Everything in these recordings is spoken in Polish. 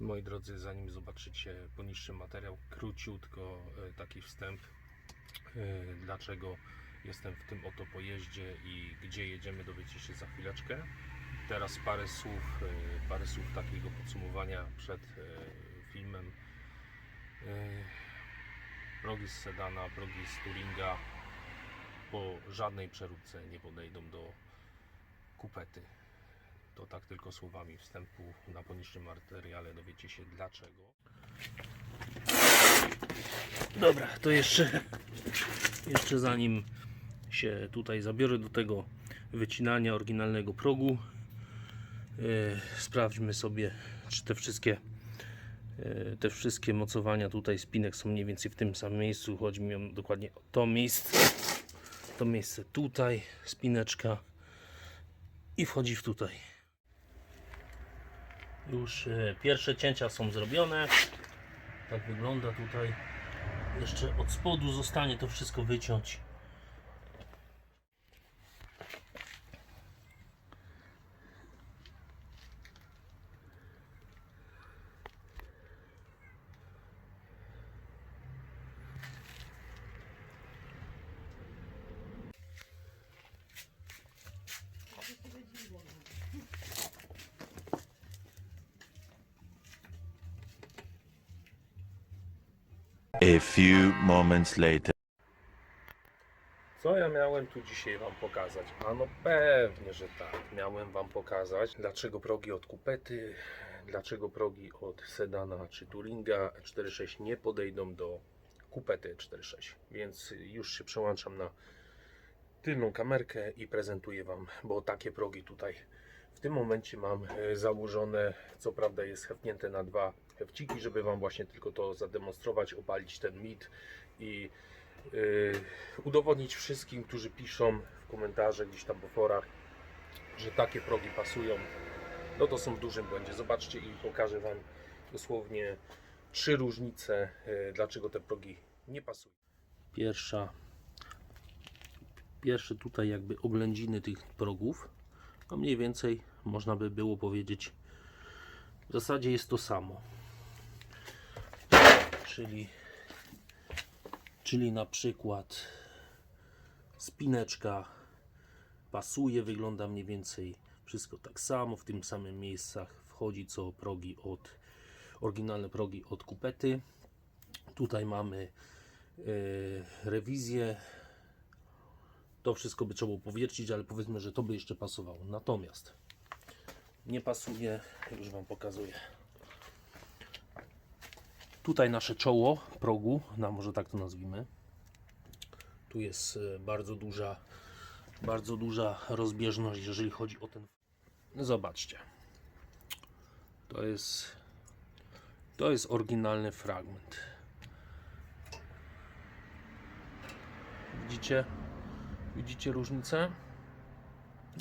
Moi drodzy, zanim zobaczycie poniższy materiał, króciutko e, taki wstęp, e, dlaczego jestem w tym oto pojeździe i gdzie jedziemy dowiecie się za chwileczkę. Teraz parę słów, e, parę słów takiego podsumowania przed filmem. Progi z sedana, progi z Turinga po żadnej przeróbce nie podejdą do kupety. To tak tylko słowami wstępu na poniższym materiale dowiecie się dlaczego. Dobra, to jeszcze, jeszcze zanim się tutaj zabiorę do tego wycinania oryginalnego progu, yy, sprawdźmy sobie, czy te wszystkie yy, te wszystkie mocowania tutaj spinek są mniej więcej w tym samym miejscu. Chodzi mi o dokładnie o to miejsce, to miejsce tutaj, spineczka i wchodzi w tutaj. Już e, pierwsze cięcia są zrobione. Tak wygląda tutaj. Jeszcze od spodu zostanie to wszystko wyciąć. A few moments later. Co ja miałem tu dzisiaj Wam pokazać? A no pewnie, że tak. Miałem Wam pokazać, dlaczego progi od kupety, dlaczego progi od sedana czy Turinga 4.6 nie podejdą do kupety 4.6. Więc już się przełączam na tylną kamerkę i prezentuję Wam, bo takie progi tutaj w tym momencie mam e, założone. Co prawda jest hefnięte na dwa hefciki, żeby Wam właśnie tylko to zademonstrować, opalić ten mit i yy, udowodnić wszystkim, którzy piszą w komentarzach gdzieś tam po forach, że takie progi pasują, no to są w dużym błędzie. Zobaczcie i pokażę Wam dosłownie trzy różnice, yy, dlaczego te progi nie pasują. Pierwsza, pierwsze tutaj jakby oględziny tych progów, a mniej więcej można by było powiedzieć, w zasadzie jest to samo. Czyli Czyli na przykład spineczka pasuje, wygląda mniej więcej wszystko tak samo, w tym samym miejscach wchodzi co progi od oryginalne progi od kupety. Tutaj mamy e, rewizję. To wszystko by trzeba było powiercić, ale powiedzmy, że to by jeszcze pasowało. Natomiast nie pasuje, już Wam pokazuję. Tutaj nasze czoło progu, no może tak to nazwijmy. Tu jest e, bardzo duża, bardzo duża rozbieżność, jeżeli chodzi o ten. No Zobaczcie. To jest to jest oryginalny fragment. Widzicie? Widzicie różnicę?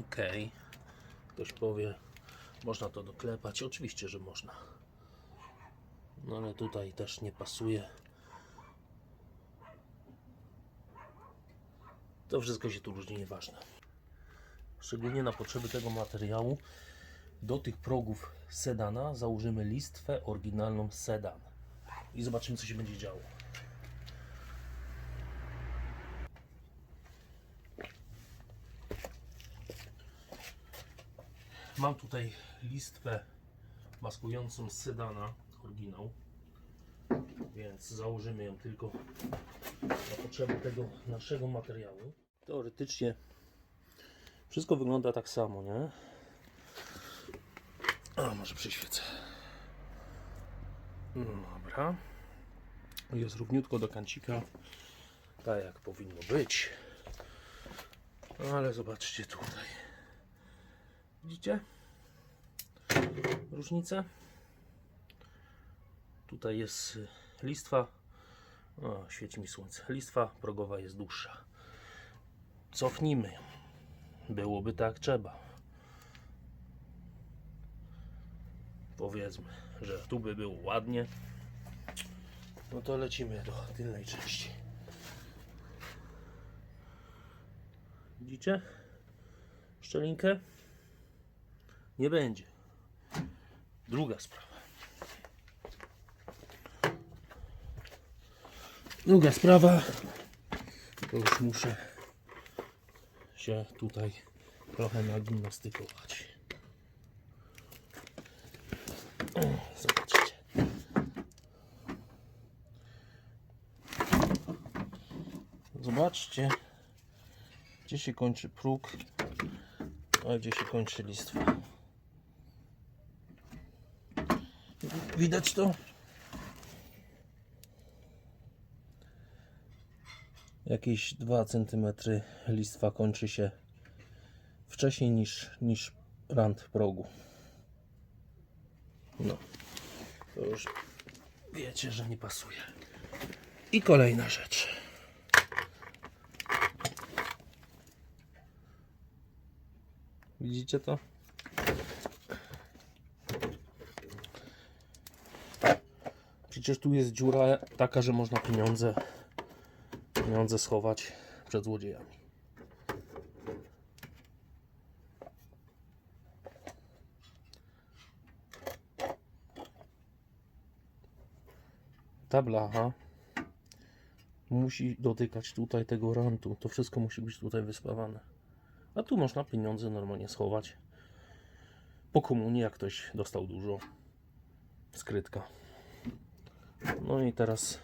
Ok. Ktoś powie, można to doklepać. Oczywiście, że można. No ale tutaj też nie pasuje. To wszystko się tu różni, nieważne. Szczególnie na potrzeby tego materiału do tych progów sedana założymy listwę oryginalną sedan. I zobaczymy co się będzie działo. Mam tutaj listwę maskującą sedana oryginał. Więc założymy ją tylko na potrzeby tego naszego materiału. Teoretycznie wszystko wygląda tak samo, nie? A może przyświecę. No Dobra. Jest równiutko do kancika. Tak jak powinno być. Ale zobaczcie tutaj. Widzicie? Różnicę? Tutaj jest y, listwa. O, świeci mi słońce. Listwa progowa jest dłuższa. Cofnijmy. Byłoby tak trzeba. Powiedzmy, że tu by było ładnie. No to lecimy do tylnej części. Widzicie? Szczelinkę? Nie będzie. Druga sprawa. Druga sprawa, to już muszę się tutaj trochę nagimnastykować. Zobaczcie. Zobaczcie, gdzie się kończy próg, a gdzie się kończy listwa. Widać to? Jakieś 2 cm listwa kończy się wcześniej niż, niż rand progu. No, to już wiecie, że nie pasuje. I kolejna rzecz. Widzicie to? Przecież tu jest dziura taka, że można pieniądze, pieniądze schować przed złodziejami. Ta blacha musi dotykać tutaj tego rantu. To wszystko musi być tutaj wyspawane. A tu można pieniądze normalnie schować. Po komunii, jak ktoś dostał dużo. Skrytka. No i teraz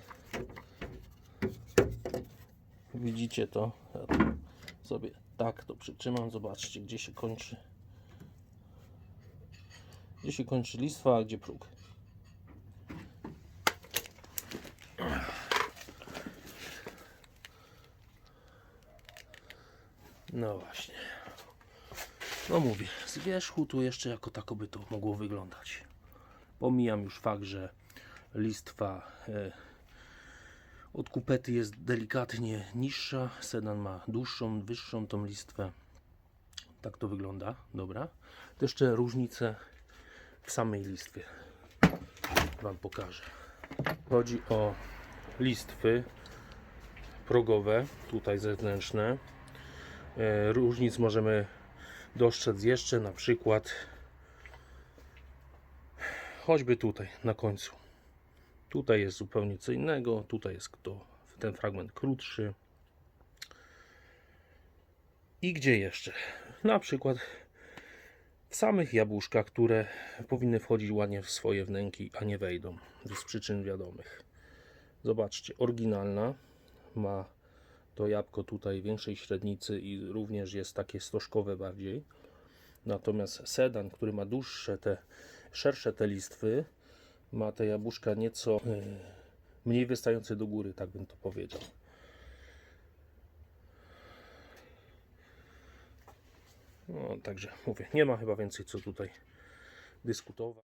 widzicie to. Ja tu sobie tak to przytrzymam. Zobaczcie, gdzie się kończy. Gdzie się kończy listwa, a gdzie próg. No właśnie. No mówię, z wierzchu tu jeszcze jako tako by to mogło wyglądać. Pomijam już fakt, że listwa e, od kupety jest delikatnie niższa, sedan ma dłuższą, wyższą tą listwę. Tak to wygląda, dobra. To jeszcze różnice w samej listwie Wam pokażę. Chodzi o listwy progowe, tutaj zewnętrzne. E, Różnic możemy dostrzec jeszcze na przykład choćby tutaj na końcu. Tutaj jest zupełnie co innego, tutaj jest to, ten fragment krótszy. I gdzie jeszcze? Na przykład w samych jabłuszkach, które powinny wchodzić ładnie w swoje wnęki, a nie wejdą z przyczyn wiadomych. Zobaczcie, oryginalna ma to jabłko tutaj większej średnicy i również jest takie stożkowe bardziej. Natomiast sedan, który ma dłuższe te, szersze te listwy, ma te jabłuszka nieco e, mniej wystające do góry, tak bym to powiedział. No, także mówię, nie ma chyba więcej co tutaj dyskutować.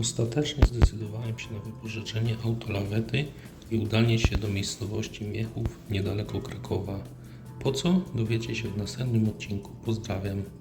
Ostatecznie zdecydowałem się na wypożyczenie autolawety i udanie się do miejscowości Miechów niedaleko Krakowa. Po co? Dowiecie się w następnym odcinku. Pozdrawiam.